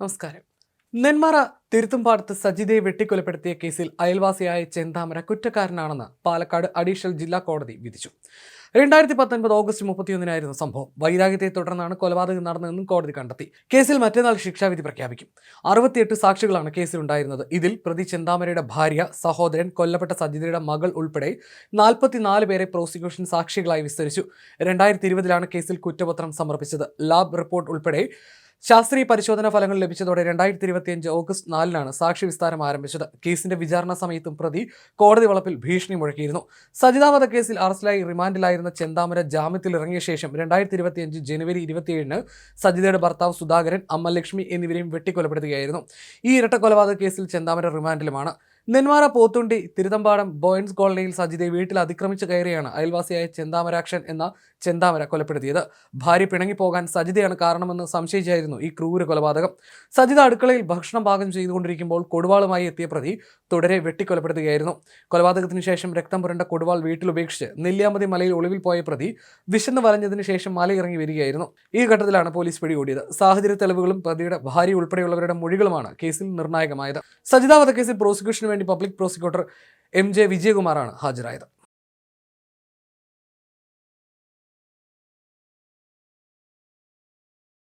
നമസ്കാരം. നെന്മാറ തിരുത്തുംപാടത്ത് സജിതയെ വെട്ടിക്കൊലപ്പെടുത്തിയ കേസിൽ അയൽവാസിയായ ചെന്താമര കുറ്റക്കാരനാണെന്ന് പാലക്കാട് അഡീഷണൽ ജില്ലാ കോടതി വിധിച്ചു. രണ്ടായിരത്തി പത്തൊൻപത് ഓഗസ്റ്റ് മുപ്പത്തിയൊന്നിനായിരുന്നു സംഭവം. വൈരാഗ്യത്തെ തുടർന്നാണ് കൊലപാതകം നടന്നതെന്നും കോടതി കണ്ടെത്തി. കേസിൽ മറ്റന്നാൾ ശിക്ഷാവിധി പ്രഖ്യാപിക്കും. അറുപത്തിയെട്ട് സാക്ഷികളാണ് കേസിലുണ്ടായിരുന്നത്. ഇതിൽ പ്രതി ചെന്താമരയുടെ ഭാര്യ സഹോദരൻ കൊല്ലപ്പെട്ട സജിതയുടെ മകൾ ഉൾപ്പെടെ നാൽപ്പത്തിനാല് പേരെ പ്രോസിക്യൂഷൻ സാക്ഷികളായി വിസ്തരിച്ചു. രണ്ടായിരത്തി ഇരുപതിലാണ് കേസിൽ കുറ്റപത്രം സമർപ്പിച്ചത്. ലാബ് റിപ്പോർട്ട് ഉൾപ്പെടെ ശാസ്ത്രീയ പരിശോധനാ ഫലങ്ങൾ ലഭിച്ചതോടെ രണ്ടായിരത്തി ഇരുപത്തിയഞ്ച് ഓഗസ്റ്റ് നാലിനാണ് സാക്ഷി വിസ്താരം ആരംഭിച്ചത്. കേസിന്റെ വിചാരണ സമയത്തും പ്രതി കോടതി വളപ്പിൽ ഭീഷണി മുഴക്കിയിരുന്നു. സജിതാവധ കേസിൽ അറസ്റ്റിലായി റിമാൻഡിലായിരുന്ന ചെന്താമര ജാമ്യത്തിൽ ഇറങ്ങിയ ശേഷം രണ്ടായിരത്തി ഇരുപത്തിയഞ്ച് ജനുവരി ഇരുപത്തിയേഴിന് സജിതയുടെ ഭർത്താവ് സുധാകരൻ അമ്മ ലക്ഷ്മി എന്നിവരെയും വെട്ടിക്കൊലപ്പെടുത്തുകയായിരുന്നു. ഈ ഇരട്ട കൊലപാതക കേസിൽ ചെന്താമര റിമാൻഡിലുമാണ്. നെന്മാറ പോത്തുണ്ടി തിരുതമ്പാടം ബോയൻസ് കോളനിയിൽ സജിതയെ വീട്ടിൽ അതിക്രമിച്ച് കയറിയാണ് അയൽവാസിയായ ചെന്താമരാക്ഷൻ എന്ന ചെന്താമര കൊലപ്പെടുത്തിയത്. ഭാര്യ പിണങ്ങിപ്പോകാൻ സജിതയാണ് കാരണമെന്ന് സംശയിച്ചായിരുന്നു ഈ ക്രൂര കൊലപാതകം. സജിത അടുക്കളയിൽ ഭക്ഷണം പാകം ചെയ്തുകൊണ്ടിരിക്കുമ്പോൾ കൊടുവാളുമായി എത്തിയ പ്രതി തുടരെ വെട്ടിക്കൊലപ്പെടുത്തുകയായിരുന്നു. കൊലപാതകത്തിന് ശേഷം രക്തം പുരണ്ട കൊടുവാൾ വീട്ടിൽ ഉപേക്ഷിച്ച് നെല്ലിയാമ്പതി മലയിൽ ഒളിവിൽ പോയ പ്രതി വിശന്ന് വലഞ്ഞതിന് ശേഷം മലയിറങ്ങി വരികയായിരുന്നു. ഈ ഘട്ടത്തിലാണ് പോലീസ് പിടികൂടിയത്. സാഹചര്യ തെളിവുകളും പ്രതിയുടെ ഭാര്യ ഉൾപ്പെടെയുള്ളവരുടെ മൊഴികളുമാണ് കേസിൽ നിർണായകമായത്. സജിത വധക്കേസിൽ പ്രോസിക്യൂഷന് വേണ്ടി പബ്ലിക് പ്രോസിക്യൂട്ടർ എം ജെ വിജയകുമാറാണ് ഹാജരായത്.